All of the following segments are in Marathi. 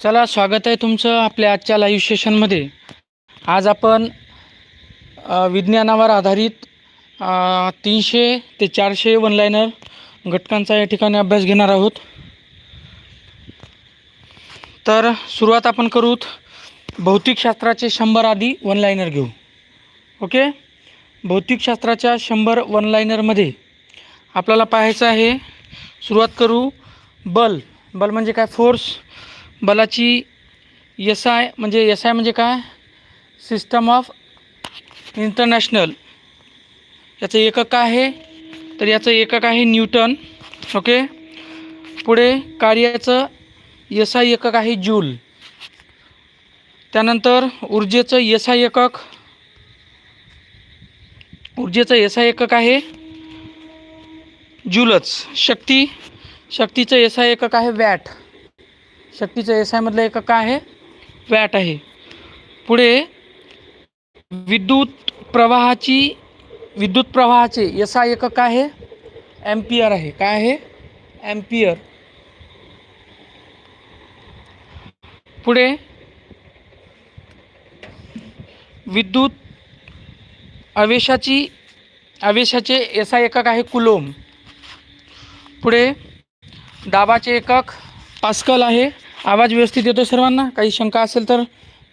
चला स्वागत आहे तुमचं आपल्या आजच्या लाईव्ह सेशनमध्ये आज आपण विज्ञानावर आधारित तीनशे ते चारशे वनलायनर घटकांचा या ठिकाणी अभ्यास घेणार आहोत. तर सुरुवात आपण करूत भौतिकशास्त्राचे शंभर आधी वनलायनर घेऊ. ओके? भौतिकशास्त्राच्या शंभर वनलायनरमध्ये आपल्याला पाहायचं आहे सुरुवात करू बल. बल म्हणजे काय? फोर्स. बलाची एस आय म्हणजे एस आय म्हणजे काय? सिस्टम ऑफ इंटरनॅशनल याचं एकक काय आहे. तर याचं एकक आहे न्यूटन. ओके? पुढे कार्याचं एस आय एकक आहे जूल. त्यानंतर ऊर्जेचं एस आय एकक. ऊर्जेचं एस आय एकक आहे जूलच. शक्ती. शक्तीचं एस आय एकक आहे वॅट. शक्तीचं एस आयमधलं एक काय आहे? वॅट आहे. पुढे विद्युत प्रवाहाची विद्युत प्रवाहाचे एस आय एकक काय आहे? ॲम्पियर आहे. काय आहे? ॲम्पियर पुढे विद्युत आवेशाची आवेशाचे एस आय एकक आहे कुलोम. पुढे दाबाचे एकक पास्कल आहे. आवाज व्यवस्थित येतो सर्वांना? काही शंका असेल तर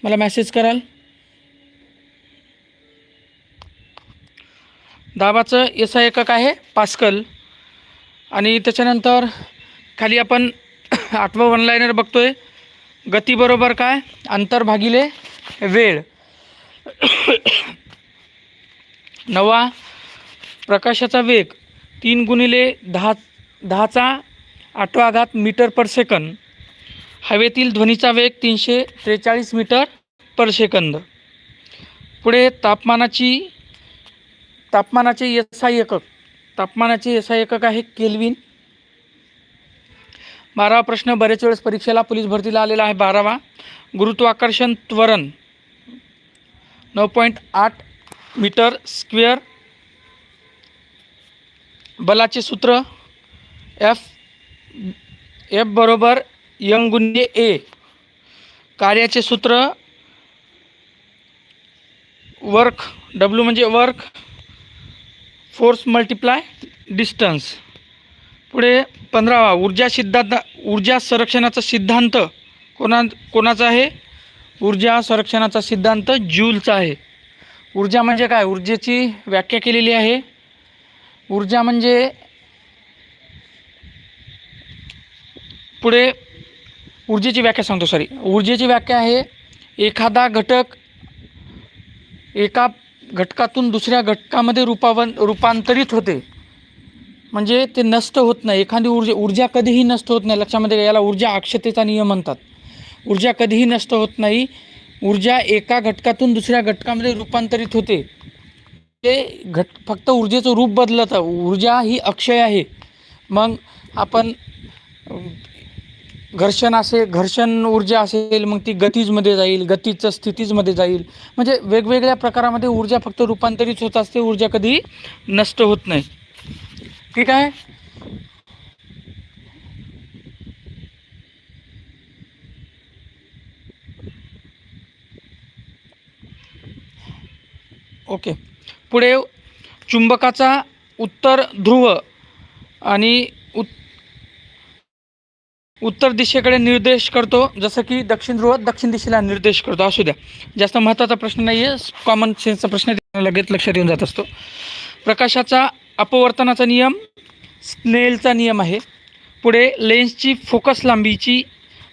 मला मॅसेज कराल. दाबाचं एस आय एकक आहे पास्कल आणि त्याच्यानंतर खाली आपण आठवं वनलायनर बघतो आहे गतीबरोबर काय? अंतर भागिले वेळ. नवा प्रकाशाचा वेग तीन गुणिले दहा दहाचा आठवा घात मीटर पर सेकंद. हवेतील ध्वनीचा वेग तीनशे त्रेचाळीस मीटर पर सेकंद. पुढे तापमानाची तापमानाचे एस आय एकक. तापमानाचे एस आय एकक आहे केल्विन. बारावा प्रश्न बरेच वेळेस परीक्षेला पोलीस भरतीला आलेला आहे बारावा. गुरुत्वाकर्षण त्वरण. नऊ पॉईंट आठ मीटर स्क्वेअर बलाचे सूत्र एफ एफ बरोबर यंग गुन्हे ए कार्याचे सूत्र वर्क डब्ल्यू म्हणजे वर्क फोर्स मल्टिप्लाय डिस्टन्स पुढे पंधरावा ऊर्जा सिद्धांत ऊर्जा संरक्षणाचा सिद्धांत कोणा कोणाचा आहे? ऊर्जा संरक्षणाचा सिद्धांत ज्यूलचा आहे. ऊर्जा म्हणजे काय? ऊर्जेची व्याख्या केलेली आहे. ऊर्जा म्हणजे पुढे ऊर्जेची व्याख्या सांगतो सॉरी ऊर्जेची व्याख्या आहे एखादा घटक एका घटकातून दुसऱ्या घटकामध्ये रूपावन रूपांतरित होते. म्हणजे ते नष्ट होत नाही. एखादी ऊर्जा ऊर्जा कधीही नष्ट होत नाही. लक्षामध्ये याला ऊर्जा अक्षतेचा नियम म्हणतात. ऊर्जा कधीही नष्ट होत नाही. ऊर्जा एका घटकातून दुसऱ्या घटकामध्ये रूपांतरित होते. ते घट फक्त ऊर्जेचं रूप बदलतं. ऊर्जा ही अक्षय आहे. मग आपण घर्षण असे घर्षण ऊर्जा असेल मग ती गतीजमध्ये जाईल गतीचं स्थितीजमध्ये जाईल. म्हणजे वेगवेगळ्या प्रकारामध्ये ऊर्जा फक्त रूपांतरित होत असते ऊर्जा कधी नष्ट होत नाही. ठीक आहे? ओके. पुढे चुंबकाचा उत्तर ध्रुव आणि उत् उत्तर दिशेकडे निर्देश करतो जसं की दक्षिण ध्रुव दक्षिण दिशेला निर्देश करतो. असू द्या. जास्त महत्त्वाचा प्रश्न नाही आहे कॉमन सेन्सचा प्रश्न लगेच लक्षात येऊन जात असतो. प्रकाशाचा अपवर्तनाचा नियम स्नेलचा नियम आहे. पुढे लेन्सची फोकस लांबीची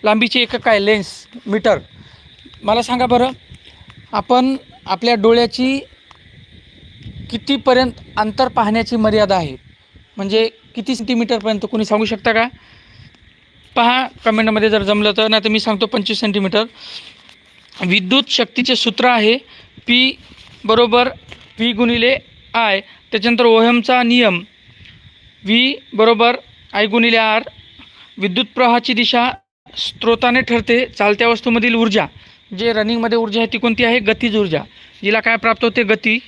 लांबीची एकक आहे लेन्स मीटर. मला सांगा बरं आपण आपल्या डोळ्याची कितीपर्यंत अंतर पाहण्याची मर्यादा आहे? म्हणजे किती सेंटीमीटरपर्यंत कोणी सांगू शकता का? पहा कमेंटमध्ये जर जमलं तर नाही तर मी सांगतो पंचवीस सेंटीमीटर विद्युत शक्तीचे सूत्र आहे पी बरोबर व्ही गुणिले आय त्याच्यानंतर ओहमचा नियम व्ही बरोबर आय गुणिले आर विद्युत प्रवाहाची दिशा स्त्रोताने ठरते चालत्या वस्तूमधील ऊर्जा. जे रनिंगमध्ये ऊर्जा आहे ती कोणती आहे? गतीज ऊर्जा. जिला काय प्राप्त होते? गती.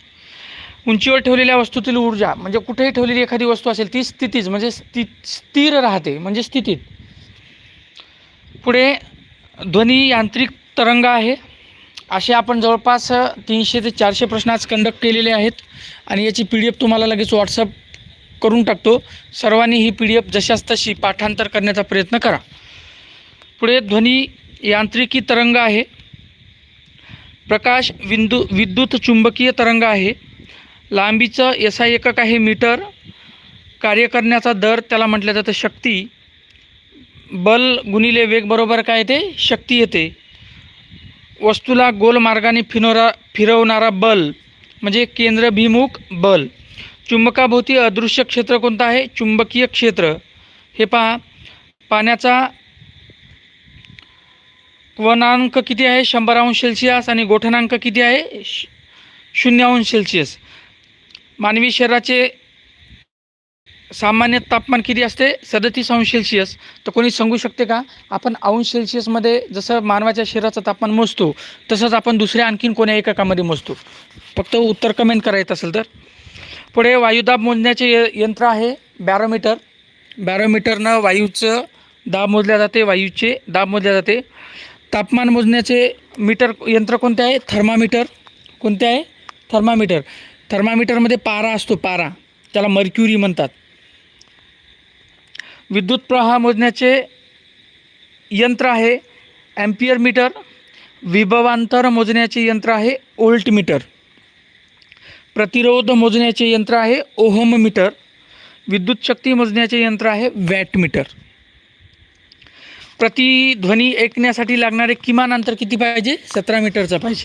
उंचीवर ठेवलेल्या वस्तूतील ऊर्जा म्हणजे कुठेही ठेवलेली एखादी वस्तू असेल ती स्थितीच म्हणजे स्थित स्थिर राहते म्हणजे स्थितीत. पुढे ध्वनी यांत्रिक तरंग आहे. असे आपण जवळपास तीनशे ते चारशे प्रश्न आज कंडक्ट केलेले आहेत. आणि याची पी डी एफ तुम्हाला लगेच व्हॉट्सअप करून टाकतो. सर्वांनी ही पी डी एफ जशाच तशी पाठांतर करण्याचा प्रयत्न करा. पुढे ध्वनी यांत्रिकी तरंग आहे. प्रकाश विंदू विद्युत चुंबकीय तरंग आहे. लांबीचं एस आय एकक आहे मीटर. कार्य करण्याचा दर त्याला म्हटलं जातं शक्ती. बल गुणिले वेग बरोबर काय ते शक्ती येते. वस्तूला गोल मार्गाने फिरवणारा बल म्हणजे केंद्रभिमुख बल. चुंबकाभोवती अदृश्य क्षेत्र कोणतं आहे? चुंबकीय क्षेत्र. हे पहा. पाण्याचा क्वनांक किती आहे? शंभर अंश सेल्सिअस आणि गोठनांक किती आहे? श- शून्य अंश सेल्सिअस. मानवी शरीराचे सामान्य तापमान किती असते? सदतीस अंश सेल्सिअस. तर कोणी सांगू शकते का? आपण अंश सेल्सिअसमध्ये जसं मानवाच्या शरीराचं तापमान मोजतो तसंच आपण दुसऱ्या आणखीन कोण्या एककामध्ये मोजतो. फक्त उत्तर कमेंट करायचं असेल तर. पुढे वायुदाब मोजण्याचे य यंत्र आहे बॅरोमीटर बॅरोमीटरनं वायूचं दाब मोजल्या जाते वायूचे दाब मोजल्या जाते. तापमान मोजण्याचे मीटर यंत्र कोणते आहे? थर्मामीटर. कोणते आहे? थर्मामीटर. थर्मामीटरमध्ये पारा असतो पारा. त्याला मर्क्युरी म्हणतात. विद्युत प्रवाह मोजण्याचे यंत्र आहे ॲम्पियर मीटर. विभवांतर मोजण्याचे यंत्र आहे ओल्ट मीटर. प्रतिरोध मोजण्याचे यंत्र आहे ओहम मीटर. विद्युत शक्ती मोजण्याचे यंत्र आहे वॅट मीटर. प्रतिध्वनी ऐकण्यासाठी लागणारे किमान अंतर किती पाहिजे? सतरा मीटरचं पाहिजे.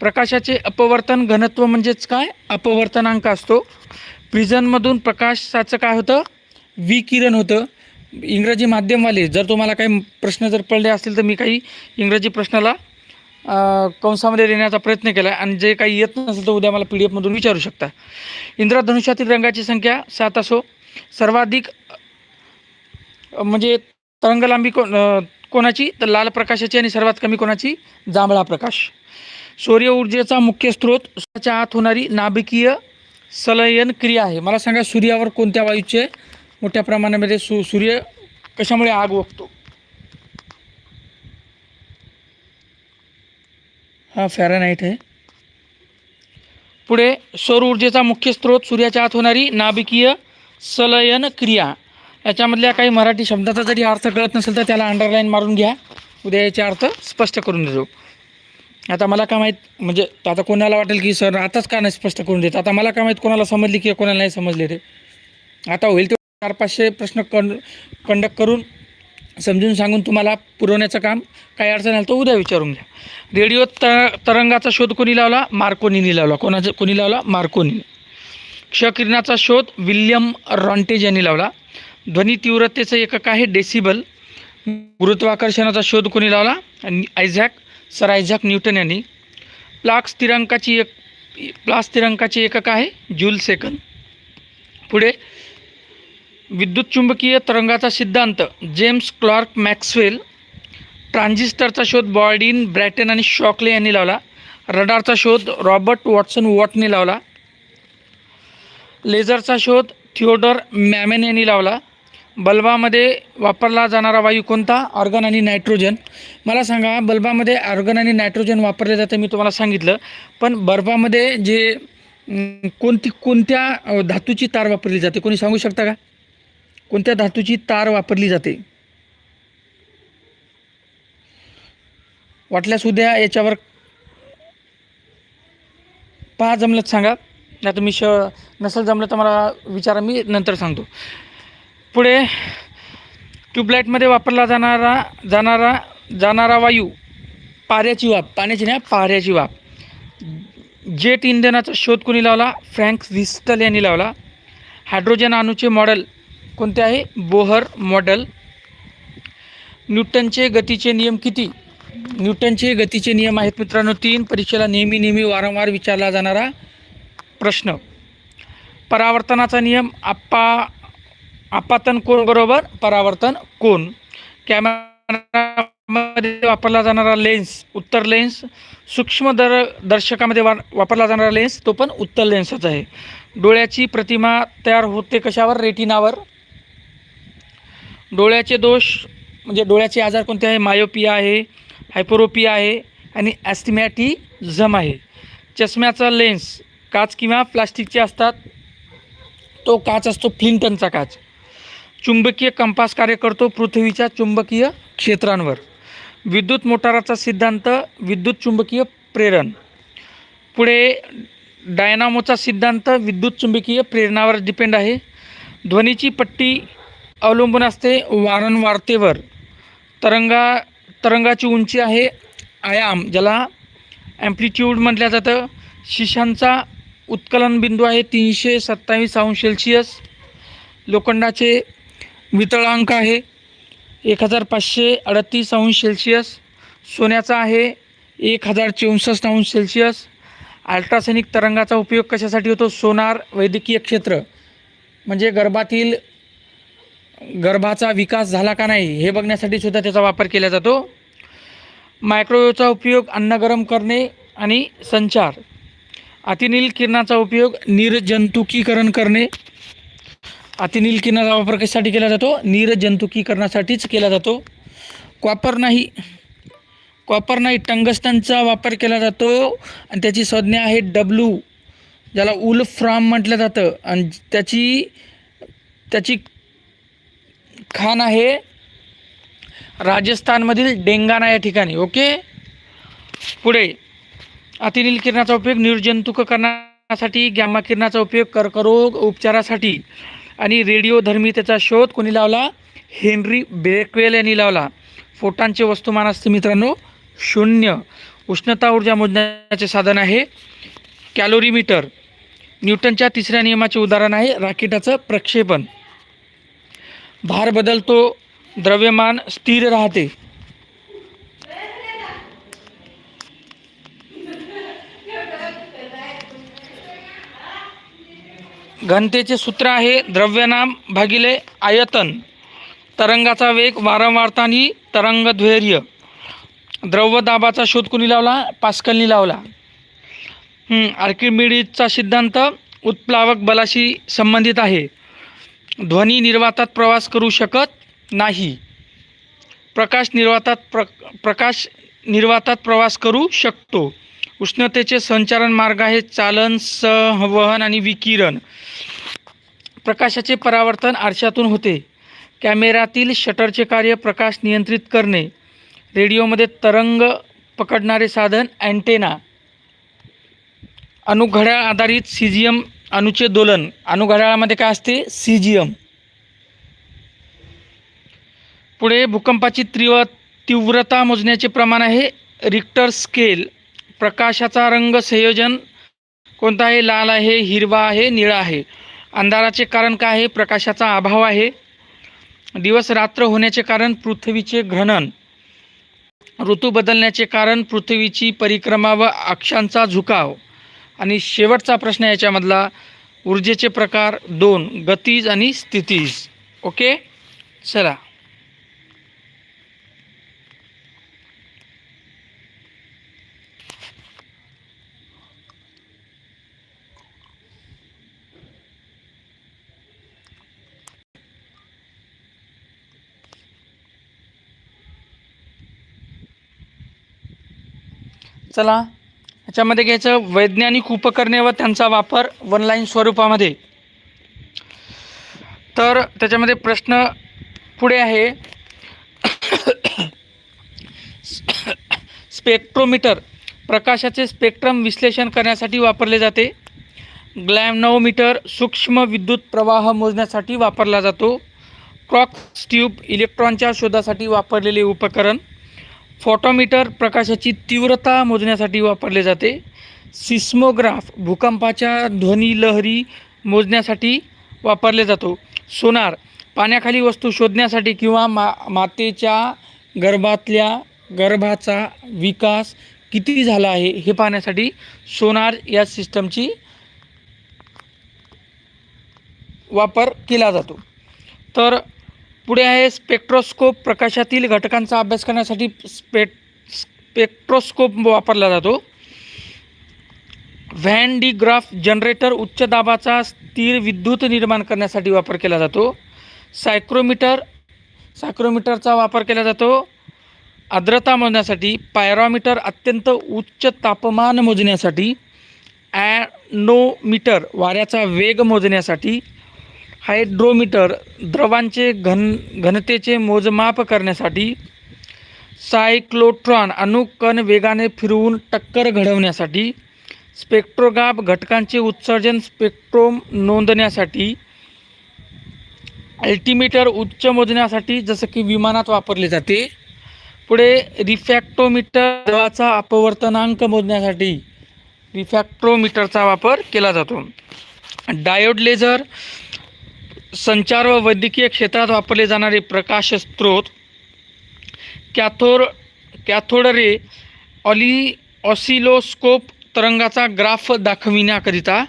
प्रकाशाचे अपवर्तन घनत्व म्हणजेच काय? अपवर्तनांक असतो. प्रिझनमधून प्रकाशाचं काय होतं? विकिरण होतं. इंग्रजी माध्यमवाले जर तुम्हाला काही प्रश्न जर पडले असतील तर मी काही इंग्रजी प्रश्नाला कंसामध्ये देण्याचा प्रयत्न केला आहे आणि जे काही येत नसेल तर उद्या मला पी डी एफमधून विचारू शकता. इंद्रधनुष्यातील रंगाची संख्या सात असो. सर्वाधिक म्हणजे तरंगलांबी कोण कोणाची? तर लाल प्रकाशाची आणि सर्वात कमी कोणाची? जांभळा प्रकाश. सूर्य ऊर्जेचा मुख्य स्रोत सूर्याच्या आत होणारी नाभिकीय सलयन क्रिया आहे. मला सांगा सूर्यावर कोणत्या वायूचे मोठ्या प्रमाणामध्ये सू सूर्य कशामुळे आग ओकतो? हा फॅरनाईट आहे. पुढे सौर ऊर्जेचा मुख्य स्रोत सूर्याच्या आत होणारी नाभिकीय सलयन क्रिया. याच्यामधल्या काही मराठी शब्दाचा जरी अर्थ कळत नसेल तर त्याला अंडरलाईन मारून घ्या. उद्या याचे अर्थ स्पष्ट करून देतो. आता मला काय माहीत म्हणजे आता कोणाला वाटेल की सर आताच का नाही स्पष्ट करून देत? आता मला काय माहीत कोणाला समजली की कोणाला नाही समजले ते? आता होईल चार पाचशे प्रश्न कं कंडक्ट करून समजून सांगून तुम्हाला पुरवण्याचं काम काही अडचण आलं तर उद्या विचारून घ्या. रेडिओ त तरंगाचा शोध कोणी लावला? मार्कोनीनी लावला. कोणाचा कोणी लावला? मार्कोनी क्षकिरणाचा शोध विल्यम रॉन्टेज यांनी लावला. ध्वनी तीव्रतेचं एकक आहे डेसिबल. गुरुत्वाकर्षणाचा शोध कोणी लावला? आणि आयझॅक सर आयझॅक न्यूटन यांनी. प्लाक स्थिरांकाची एक प्लास स्थिरांकाची एकक आहे जूल सेकंद. पुढे विद्युत चुंबकीय तरंगाचा सिद्धांत जेम्स क्लार्क मॅक्सवेल ट्रान्झिस्टरचा शोध बॉर्डिन ब्रॅटन आणि शॉकले यांनी लावला. रडारचा शोध रॉबर्ट वॉटसन वॉटने लावला. लेझरचा शोध थिओडर मॅमेन यांनी लावला. बल्बामध्ये वापरला जाणारा वायू कोणता? ऑर्गन आणि नायट्रोजन. मला सांगा बल्बामध्ये ऑर्गन आणि नायट्रोजन वापरले जाते मी तुम्हाला सांगितलं. पण बल्बामध्ये जे कोणती कोणत्या धातूची तार वापरली जाते कोणी सांगू शकता का? कोणत्या धातूची तार वापरली जाते? वाटल्यास उद्या याच्यावर पहा जमलं सांगा. नाही तर मी श नसेल जमलं तर मला विचारा मी नंतर सांगतो. पुढे ट्यूबलाईटमध्ये वापरला जाणारा जाणारा जाणारा वायू पाऱ्याची वाफ पाण्याची नाही पाऱ्याची वाफ. जेट इंधनाचा शोध कोणी लावला? फ्रँक विस्टल यांनी लावला. हायड्रोजन अणूचे मॉडेल कोणते आहे बोहर मॉडेल न्यूटनचे गतीचे नियम किती? न्यूटनचे गतीचे नियम आहेत मित्रांनो तीन. परीक्षेला नेहमी नेहमी वारंवार विचारला जाणारा प्रश्न. परावर्तनाचा नियम आप्पा आपातन कोण बरोबर? परावर्तन कोण? कॅमेरामध्ये वापरला जाणारा लेन्स उत्तर लेन्स. सूक्ष्म दर दर्शकामध्ये वा वापरला जाणारा लेन्स तो पण उत्तर लेन्सच आहे. डोळ्याची प्रतिमा तयार होते कशावर? रेटिनावर. डोळ्याचे दोष म्हणजे डोळ्याचे आजार कोणते आहे? मायोपिया आहे हायपोरोपिया आहे आणि ॲस्टिमॅटिझम आहे. चष्म्याचा लेन्स काच किंवा प्लास्टिकचे असतात. तो काच असतो फ्लिंटनचा काच. चुंबकीय कंपास कार्य करतो पृथ्वीच्या चुंबकीय क्षेत्रांवर. विद्युत मोटाराचा सिद्धांत विद्युत चुंबकीय प्रेरण. पुढे डायनामोचा सिद्धांत विद्युत चुंबकीय प्रेरणावर डिपेंड आहे. ध्वनीची पट्टी अवलंबून असते वारंवारतेवर तरंगा तरंगाची उंची आहे आयाम ज्याला ॲम्प्लिट्यूड म्हटलं जातं. शिशांचा उत्कलन बिंदू आहे तीनशे सत्तावीस अंश सेल्सिअस लोखंडाचे वितळांक आहे एक हजार पाचशे अडतीस अंश सेल्सिअस सोन्याचा आहे एक हजार चौसष्ट अंश सेल्सिअस अल्ट्रासनिक तरंगाचा उपयोग कशासाठी होतो? सोनार वैद्यकीय क्षेत्र म्हणजे गर्भातील गर्भाचा विकास झाला का नाही हे बघण्यासाठी सुद्धा त्याचा वापर केला जातो. मायक्रोवेव्हचा उपयोग अन्न गरम करणे आणि संचार. अतिनील किरणाचा उपयोग निर्जंतुकीकरण करणे. अतिनील किरणाचा वापर कशासाठी केला जातो निर्जंतुकीकरणासाठीच केला जातो. कॉपर नाही. कॉपर नाही टंगस्टनचा वापर केला जातो आणि त्याची संज्ञा आहे डब्ल्यू ज्याला उल फ्राम म्हटलं जातं. आणि त्याची त्याची खान आहे. राजस्थानमधील डेंगाना या ठिकाणी ओके? पुढे अतिनील किरणाचा उपयोग निर्जंतुक करण्यासाठी गॅमा किरणाचा उपयोग कर्करोग उपचारासाठी आणि रेडिओधर्मितेचा शोध कोणी लावला? हेनरी बेकवेल यांनी लावला. फोटांचे वस्तुमान असते मित्रांनो शून्य. उष्णता ऊर्जा मोजण्याचे साधन आहे. कॅलोरीमीटर. न्यूटनच्या तिसऱ्या नियमाचे उदाहरण आहे राकेटाचं प्रक्षेपण. भार बदलतो द्रव्यमान स्थिर राहते. घनतेचे सूत्र आहे द्रव्यनाम भागिले आयतन. तरंगाचा वेग वारंवारता आणि तरंगध्वैर्य द्रव्यदाबाचा शोध कोणी लावला? पास्कलनी लावला. आर्किमिडीजचा सिद्धांत उत्प्लावक बलाशी संबंधित आहे. ध्वनी निर्वातात प्रवास करू शकत नाही. प्रकाश निर्वातात प्र प्रकाश निर्वातात प्रवास करू शकतो. उष्णतेचे संचारण मार्ग आहे चालन संवहन आणि विकिरण. प्रकाशाचे परावर्तन आरशातून होते. कॅमेऱ्यातील शटरचे कार्य प्रकाश नियंत्रित करणे. रेडिओमध्ये तरंग पकडणारे साधन अँटेना. अनुघड्या आधारित सिजियम अणुचे दोलन अणुघड्याळामध्ये काय असते? सी जी एम पुढे भूकंपाची तीव्र तीव्रता मोजण्याचे प्रमाण आहे. रिक्टर स्केल प्रकाशाचा रंग संयोजन कोणता आहे? लाल आहे हिरवा आहे निळा आहे. अंधाराचे कारण काय आहे? प्रकाशाचा अभाव आहे. दिवस रात्र होण्याचे कारण पृथ्वीचे घनन. ऋतू बदलण्याचे कारण पृथ्वीची परिक्रमा व अक्षांचा झुकाव. आणि शेवटचा प्रश्न याच्यामधला ऊर्जेचे प्रकार दोन गतीज आणि स्थितीज. ओके? चला. चला. याच्यामध्ये घ्यायचं वैज्ञानिक उपकरणे व त्यांचा वापर वनलाईन स्वरूपामध्ये. तर त्याच्यामध्ये प्रश्न पुढे आहे. स्पेक्ट्रोमीटर प्रकाशाचे स्पेक्ट्रम विश्लेषण करण्यासाठी वापरले जाते. ग्लॅमनोमीटर सूक्ष्म विद्युत प्रवाह मोजण्यासाठी वापरला जातो. क्रॉक्स ट्यूब इलेक्ट्रॉनच्या शोधासाठी वापरलेले उपकरण. फोटोमीटर प्रकाशाची तीव्रता मोजण्यासाठी वापरले जाते. सिस्मोग्राफ भूकंपाच्या ध्वनी लहरी मोजण्यासाठी वापरले जातो. सोनार पाण्याखाली वस्तू शोधण्यासाठी किंवा मा मातेच्या गर्भातल्या गर्भाचा विकास किती झाला आहे हे पाहण्यासाठी सोनार या सिस्टमची वापर केला जातो. तर पुढे आहे स्पेक्ट्रोस्कोप प्रकाशातील घटकांचा अभ्यास करण्यासाठी स्पेट स्पेक्ट्रोस्कोप वापरला जातो. व्हॅन डी ग्राफ जनरेटर उच्च दाबाचा स्थिर विद्युत निर्माण करण्यासाठी वापर केला जातो. सायक्रोमीटर सायक्रोमीटरचा वापर केला जातो. आर्द्रता मोजण्यासाठी पायरोमीटर अत्यंत उच्च तापमान मोजण्यासाठी ॲनोमीटर वाऱ्याचा वेग मोजण्यासाठी हायड्रोमीटर द्रवांचे घन घनतेचे मोजमाप करण्यासाठी सायक्लोट्रॉन अणुकण वेगाने फिरवून टक्कर घडवण्यासाठी स्पेक्ट्रोग्राफ घटकांचे उत्सर्जन स्पेक्ट्रोम नोंदण्यासाठी अल्टिमीटर उच्च मोजण्यासाठी जसं की विमानात वापरले जाते. पुढे रिफॅक्टोमीटर द्रवाचा अपवर्तनांक मोजण्यासाठी रिफॅक्ट्रोमीटरचा वापर केला जातो. डायोड लेझर संचार व वैद्यकीय क्षेत्रात वापरले जाणारे प्रकाश स्रोत कॅथोर कॅथोड रे ऑली ऑसिलोस्कोप तरंगाचा ग्राफ दाखविण्याकरिता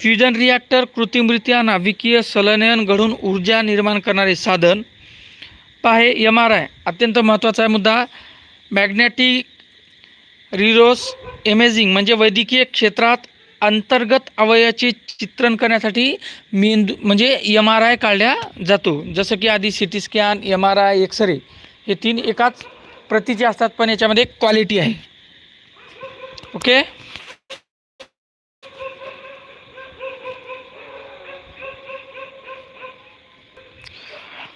फ्युजन रिॲक्टर कृत्रिमरित्या नाभिकीय सलनयन घडून ऊर्जा निर्माण करणारे साधन. पाहे एम आर आय अत्यंत महत्त्वाचा मुद्दा. मॅग्नेटिक रिरोस इमेजिंग म्हणजे वैद्यकीय क्षेत्रात अंतर्गत अवयवाचे चित्रण करण्यासाठी मेंदू म्हणजे एम आर आय काढल्या जातो. जसं की आधी C T scan M R I X ray हे तीन एकाच प्रतीचे असतात पण याच्यामध्ये क्वालिटी आहे. ओके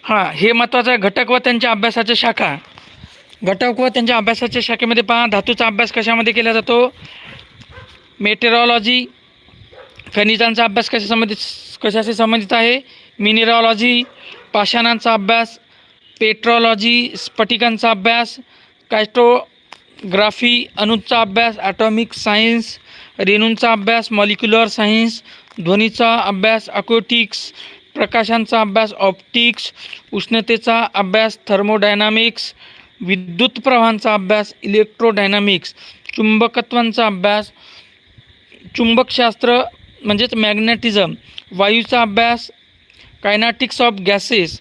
हां हे महत्त्वाचं आहे घटक व त्यांच्या अभ्यासाच्या शाखा. घटक व त्यांच्या अभ्यासाच्या शाखेमध्ये पहा धातूचा अभ्यास कशामध्ये केला जातो? मेटेरॉलॉजी खनिजांचा अभ्यास कशा संबंधित कशाशी संबंधित आहे? मिनिरॉलॉजी पाषाणांचा अभ्यास पेट्रॉलॉजी स्फटिकांचा अभ्यास कायस्टोग्राफी अणूचा अभ्यास ॲटॉमिक सायन्स रेणूंचा अभ्यास मॉलिक्युलर सायन्स ध्वनीचा अभ्यास अकोटिक्स प्रकाशांचा अभ्यास ऑप्टिक्स उष्णतेचा अभ्यास थर्मोडायनामिक्स विद्युत प्रवाहांचा अभ्यास इलेक्ट्रोडायनामिक्स चुंबकत्वांचा अभ्यास चुंबकशास्त्र म्हणजेच मॅग्नेटिझम वायूचा अभ्यास कायनाटिक्स ऑफ गॅसेस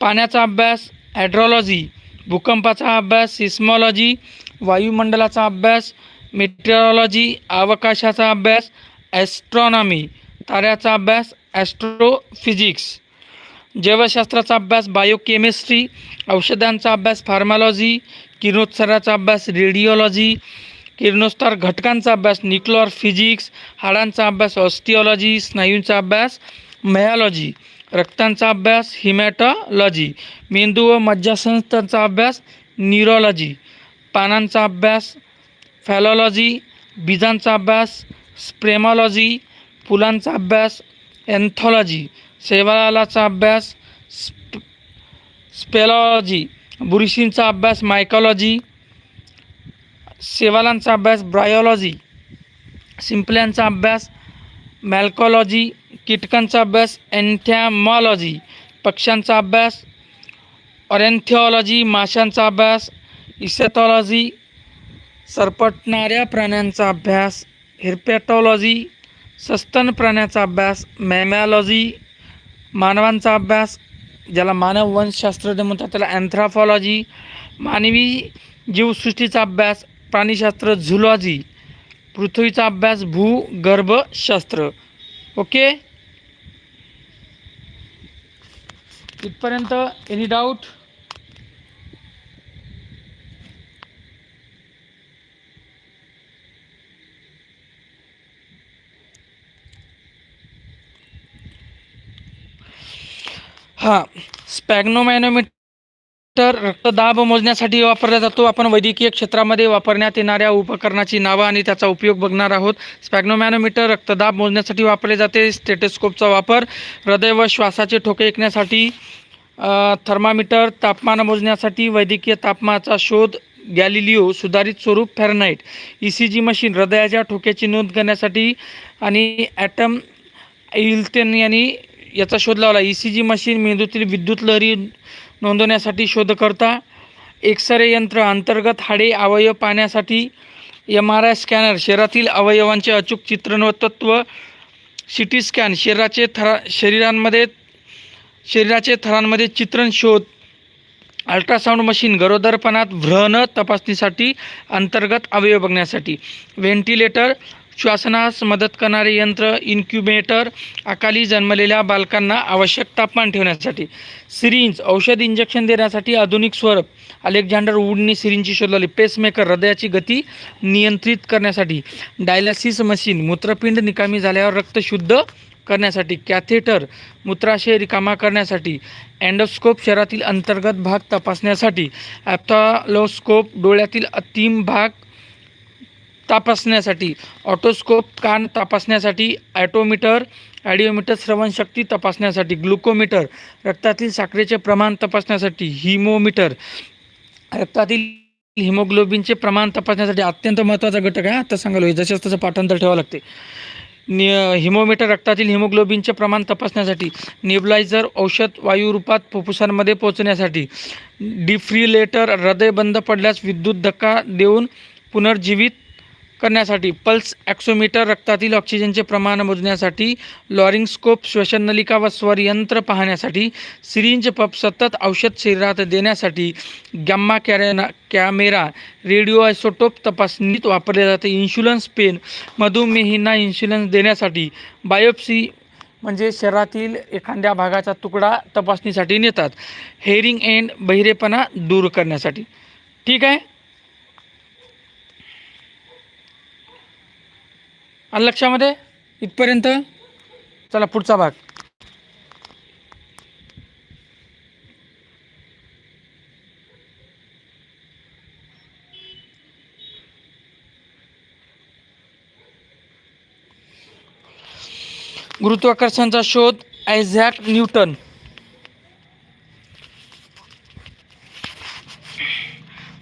पाण्याचा अभ्यास हायड्रॉलॉजी भूकंपाचा अभ्यास सिस्मॉलॉजी वायुमंडलाचा अभ्यास मेट्रिओलॉजी अवकाशाचा अभ्यास ॲस्ट्रॉनॉमी ताऱ्याचा अभ्यास ॲस्ट्रोफिजिक्स जैवशास्त्राचा अभ्यास बायोकेमिस्ट्री औषधांचा अभ्यास फार्मालॉजी किरणोत्सर्गाचा अभ्यास रेडिओलॉजी किरणोत्सार घटकांचा अभ्यास न्यूक्लिअर फिजिक्स हाडांचा अभ्यास ऑस्टिओलॉजी स्नायूंचा अभ्यास मॅलॉजी रक्तांचा अभ्यास हिमॅटॉलॉजी मेंदू व मज्जासंस्थांचा अभ्यास न्यूरोलॉजी पानांचा अभ्यास फॅलॉलॉजी बीजांचा अभ्यास स्प्रेमॉलॉजी फुलांचा अभ्यास एन्थॉलॉजी सेवालाचा अभ्यास स्प स्पेलॉलॉजी बुरशींचा अभ्यास मायकॉलॉजी शेवालांचा अभ्यास ब्रायोलॉजी सिंपल्यांचा अभ्यास मॅल्कॉलॉजी कीटकांचा अभ्यास एन्थॅमॉलॉजी पक्ष्यांचा अभ्यास ऑरेन्थिओलॉजी माशांचा अभ्यास इसेथॉलॉजी सरपटणाऱ्या प्राण्यांचा अभ्यास हिरपॅटॉलॉजी सस्तन प्राण्याचा अभ्यास मॅमॅलॉजी मानवांचा अभ्यास ज्याला मानव वंशशास्त्रज्ञ म्हणतात त्याला अँथ्राफॉलॉजी मानवी जीवसृष्टीचा अभ्यास प्राणीशास्त्र झुलॉजी पृथ्वीचा अभ्यास भूगर्भशास्त्र ओके? इथपर्यंत एनी डाऊट हां स्पॅग्नोमॅनोमीटर तर रक्तदाब मोजण्यासाठी वापरला जातो. आपण वैद्यकीय क्षेत्रामध्ये वापरण्यात येणाऱ्या उपकरणाची नावं आणि त्याचा उपयोग बघणार आहोत. स्पॅग्नोमॅनोमीटर रक्तदाब मोजण्यासाठी वापरले जाते. स्टेटस्कोपचा वापर हृदय व श्वासाचे ठोके ऐकण्यासाठी थर्मामीटर तापमान मोजण्यासाठी वैद्यकीय तापमानाचा शोध गॅलिलिओ सुधारित स्वरूप Fahrenheit E C G machine हृदयाच्या ठोक्याची नोंद करण्यासाठी आणि ॲटम इल्तेन यांनी याचा शोध लावला. ई सी जी मशीन मेंदूतील विद्युत लहरी नोंदवण्यासाठी शोधकर्ता एक्सरे यंत्र अंतर्गत हाडे अवयव पाहण्यासाठी एम आर आय स्कॅनर शरीरातील अवयवांचे अचूक चित्रण व तत्व सी टी स्कॅन शरीराचे थरा शरीरांमध्ये शरीराचे थरांमध्ये चित्रण शोध अल्ट्रासाऊंड मशीन गरोदरपणात भ्रण तपासणीसाठी अंतर्गत अवयव बघण्यासाठी व्हेंटिलेटर श्वासनास मदत करणारे यंत्र इन्क्युबेटर अकाली जन्मलेल्या बालकांना आवश्यक तापमान ठेवण्यासाठी. सिरिंज औषध इंजेक्शन देण्यासाठी आधुनिक स्वरूप. अलेक्झांडर वूडने सिरिंजची शोध पेसमेकर हृदयाची गती नियंत्रित करण्यासाठी. डायलासिस मशीन मूत्रपिंड निकामी झाल्यावर रक्त शुद्ध करण्यासाठी. कॅथेटर मूत्राशय रिकामा करण्यासाठी. अँडोस्कोप शरीरातील अंतर्गत भाग तपासण्यासाठी. ॲप्थॉलोस्कोप डोळ्यातील अंतिम भाग तपासण्यासाठी ऑटोस्कोप कान तपासण्यासाठी ॲटोमीटर ॲडिओमीटर श्रवणशक्ती तपासण्यासाठी ग्लुकोमीटर रक्तातील साखरेचे प्रमाण तपासण्यासाठी हिमोमीटर रक्तातील हिमोग्लोबिनचे प्रमाण तपासण्यासाठी अत्यंत महत्त्वाचा घटक आहे. आता होईल जसं तसं पाठांतर ठेवावं लागते. नि हिमोमीटर रक्तातील हिमोग्लोबिनचे प्रमाण तपासण्यासाठी नेबलायझर औषध वायू रूपात फुफ्फुसांमध्ये पोहोचण्यासाठी डिफ्रिलेटर हृदय बंद पडल्यास विद्युत धक्का देऊन पुनर्जीवित करण्यासाठी पल्स ॲक्सोमीटर रक्तातील ऑक्सिजनचे प्रमाण मोजण्यासाठी लॉरिंगस्कोप श्वसननलिका व स्वर यंत्र पाहण्यासाठी सिरिंज पप सतत औषध शरीरात देण्यासाठी गॅम्मा कॅरेना कॅमेरा रेडिओ आयसोटोप तपासणीत वापरले जाते. इन्शुलन्स पेन मधुमेहींना इन्शुलन्स देण्यासाठी बायोप्सी म्हणजे शरीरातील एखाद्या भागाचा तुकडा तपासणीसाठी नेतात. हेअरिंग एंड बहिरेपणा दूर करण्यासाठी. ठीक आहे? आलं लक्षामध्ये? इथपर्यंत? चला पुढचा भाग. गुरुत्वाकर्षणचा शोध आयझॅक न्यूटन.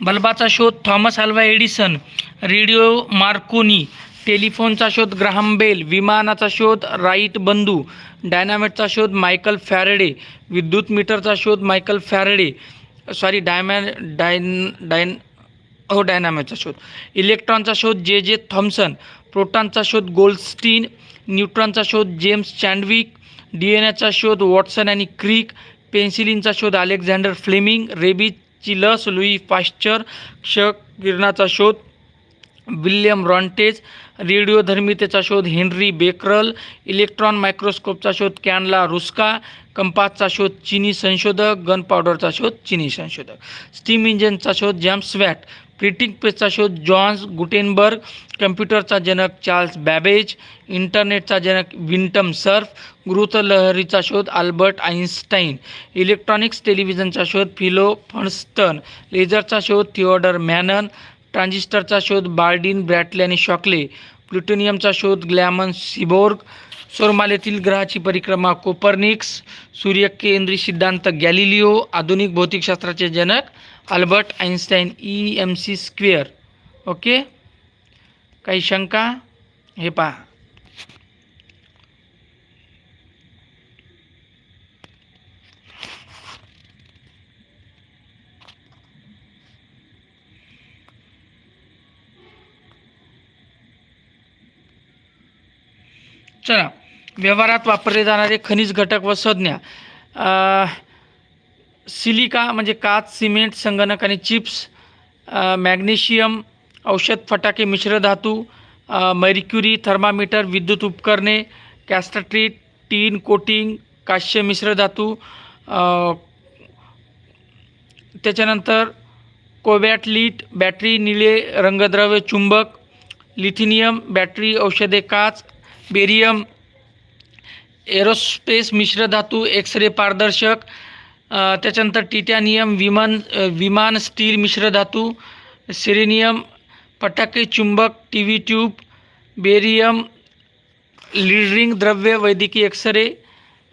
बल्बाचा शोध Thomas Alva Edison radio Marconi. टेलिफोनचा शोध ग्राहम बेल विमानाचा शोध राईट बंधू डायनामेटचा शोध मायकल फॅरेडे विद्युत मीटरचा शोध मायकल फॅरेडे सॉरी डायमॅ डायन डायन हो डायनामेटचा शोध. इलेक्ट्रॉनचा शोध जे जे थॉम्सन प्रोटॉनचा शोध गोल्डस्टीन न्यूट्रॉनचा शोध जेम्स चॅन्डविक डी एन एचा शोध वॉटसन आणि क्रिक पेन्सिलिनचा शोध अलेक्झांडर फ्लेमिंग रेबीजची लस लुई पाश्चर क्ष किरणाचा शोध विल्यम रॉन्टेज रेडिओधर्मितेचा शोध हेनरी बेकरल इलेक्ट्रॉन मायक्रोस्कोपचा शोध कॅनला रुस्का कंपासचा शोध चिनी संशोधक गन पावडरचा शोध चिनी संशोधक. स्टीम इंजिनचा शोध जॅम्स वॅट प्रिंटिंग प्रेसचा शोध जॉन्स गुटेनबर्ग कम्प्युटरचा जनक चार्ल्स बॅबेज इंटरनेटचा जनक विंटम सर्फ गुरुत्वलहरीचा शोध आल्बर्ट आईन्स्टाईन इलेक्ट्रॉनिक्स टेलिव्हिजनचा शोध फिलो फणस्टन लेझरचा शोध थिओडर मॅनन ट्रान्झिस्टरचा शोध बार्डिन ब्रॅटले आणि शॉकले. प्लुटोनियमचा शोध ग्लॅमन सिबोर्ग. सौरमालेतील ग्रहाची परिक्रमा कोपर्निक्स. सूर्यकेंद्री सिद्धांत गॅलिलिओ. आधुनिक भौतिकशास्त्राचे जनक Albert Einstein E M C square. Okay? काही शंका? हे पहा. चला व्यवहारात वापरले जाणारे खनिज घटक व संज्ञा. सिलिका म्हणजे काच सिमेंट संगणक आणि चिप्स. मॅग्नेशियम औषध फटाके मिश्रधातू धातू. थर्मामीटर विद्युत उपकरणे कॅस्टट्रीट टीन कोटिंग काश्य मिश्रधातू त्याच्यानंतर कोबॅटलीट बॅटरी निळे रंगद्रव्य चुंबक. लिथिनियम बॅटरी औषधे काच. बेरियम एरोस्पेस मिश्र धातू एक्स रे पारदर्शक त्याच्यानंतर टिटॅनियम विमान विमान स्टील मिश्र धातू सिरेनियम पटाके चुंबक टी व्ही ट्यूब बेरियम लिडरिंग द्रव्य वैद्यकीय एक्सरे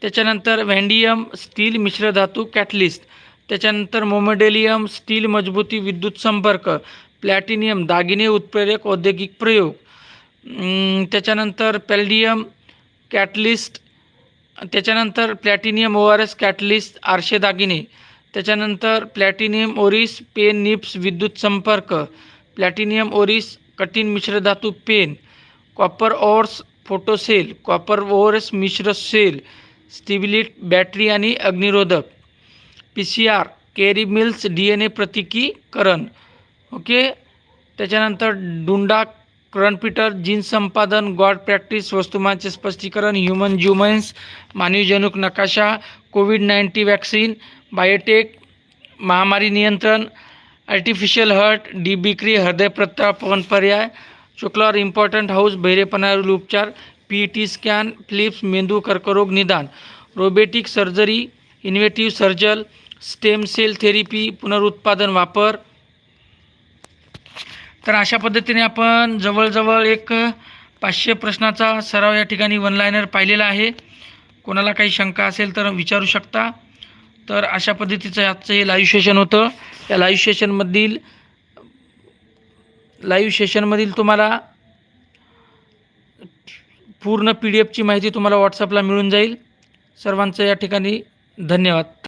त्याच्यानंतर व्हँडियम स्टील मिश्र धातू कॅटलिस्ट त्याच्यानंतर मोमोडेलियम स्टील मजबूती विद्युत संपर्क प्लॅटिनियम दागिने उत्प्रेरक औद्योगिक प्रयोग. त्याच्यानंतर पॅल्डियम कॅटलिस्ट त्याच्यानंतर platinum O R S catalyst आरशे दागिने त्याच्यानंतर प्लॅटिनियम ओरिस पेन निप्स विद्युत संपर्क प्लॅटिनियम ओरिस कठीण मिश्र धातू pen copper ores photocell copper ओर्स मिश्र सेल स्टिबिलिट बॅटरी आणि अग्निरोधक P C R Kary Mullis D N A प्रतिकीकरण okay त्याच्यानंतर डुंडा क्रनपीटर जीन संपादन गॉड प्रॅक्टिस वस्तुमानचे स्पष्टीकरण ह्युमन ज्युमन्स मानवीजनुक नकाशा कोविड नाईन्टीन वॅक्सिन बायोटेक महामारी नियंत्रण आर्टिफिशियल हर्ट डी बिक्री हृदय प्रत्यारोपण पर्याय शुक्लावर इम्पॉर्टंट हाऊस बहिरेपणावरील उपचार पी टी स्कॅन फ्लिप्स मेंदू कर्करोग निदान robotic surgery invasive surgical stem cell therapy पुनरुत्पादन वापर तर अशा पद्धतीने आपण जवळजवळ एक पाचशे प्रश्नाचा सराव या ठिकाणी वन लायनर पाहिलेला आहे. कोणाला काही शंका असेल तर विचारू शकता. तर अशा पद्धतीचं आजचं हे लाईव्ह सेशन होतं. या लाईव्ह सेशनमधील लाईव्ह सेशनमधील तुम्हाला पूर्ण पी डी एफची माहिती तुम्हाला व्हॉट्सअपला मिळून जाईल. सर्वांचं या ठिकाणी धन्यवाद.